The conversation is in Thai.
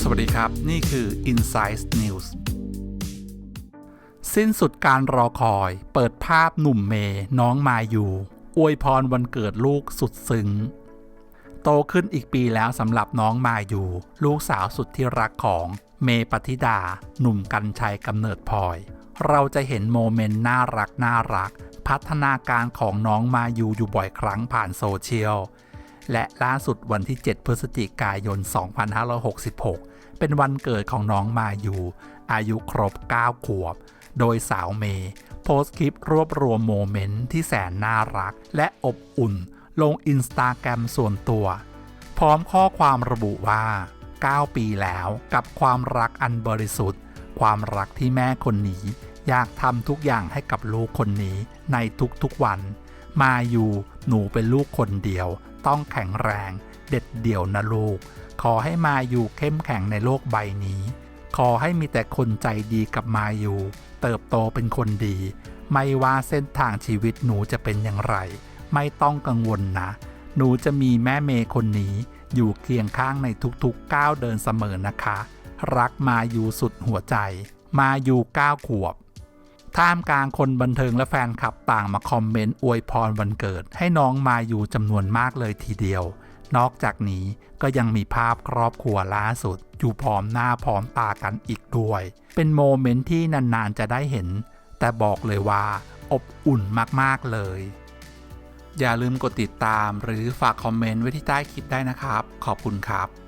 สวัสดีครับ นี่คือ Insight News สิ้นสุดการรอคอย เปิดภาพหนุ่มเมย์น้องมาอยู่ อวยพรวันเกิดลูกสุดซึ้ง โตขึ้นอีกปีแล้วสำหรับน้องมาอยู่ ลูกสาวสุดที่รักของเมย์ปฏิดา หนุ่มกัญชัยกำเนิดพลอย เราจะเห็นโมเมนต์น่ารักน่ารัก พัฒนาการของน้องมายูอยู่บ่อยครั้งผ่านโซเชียล และล่าสุดวันที่ 7 พฤศจิกายน 2566 เป็นวันเกิดของน้องมายูอายุครบ 9 ขวบ โดยสาวเมย์โพสต์คลิปรวบรวมโมเมนต์ที่แสนน่ารัก และอบอุ่น ลงอินสตาแกรมส่วนตัว พร้อมข้อความระบุว่า 9 ปีแล้วกับความรักอันบริสุทธิ์ ความรักที่แม่คนนี้ อยากทำทุกอย่างให้กับลูกคนนี้ในทุกๆวัน มาอยู่หนูเป็นลูกคนเดียว ต้องแข็งแรง เด็ดเดี่ยวนะลูก ขอให้มาอยู่เข้มแข็งในโลกใบนี้ ขอให้มีแต่คนใจดีกับมาอยู่ เติบโตเป็นคนดี ไม่ว่าเส้นทางชีวิตหนูจะเป็นอย่างไร ไม่ต้องกังวลนะ หนูจะมีแม่เมย์คนนี้ อยู่เคียงข้างในทุกๆก้าวเดินเสมอนะคะ รักมาอยู่สุดหัวใจ มาอยู่ก้าวขวบ ท่ามกลางคนบันเทิงและแฟนคลับต่างมาคอมเมนต์อวยพรวันเกิด ให้น้องมาอยู่จำนวนมากเลยทีเดียว นอกจากนี้ก็ยังมีภาพครอบครัวล่าสุด อยู่พร้อมหน้าพร้อมตากันอีกด้วย เป็นโมเมนต์ที่นานๆจะได้เห็น แต่บอกเลยว่าอบอุ่นมากๆเลย อย่าลืมกดติดตามหรือฝากคอมเมนต์ไว้ที่ใต้คลิปได้นะครับ ขอบคุณครับ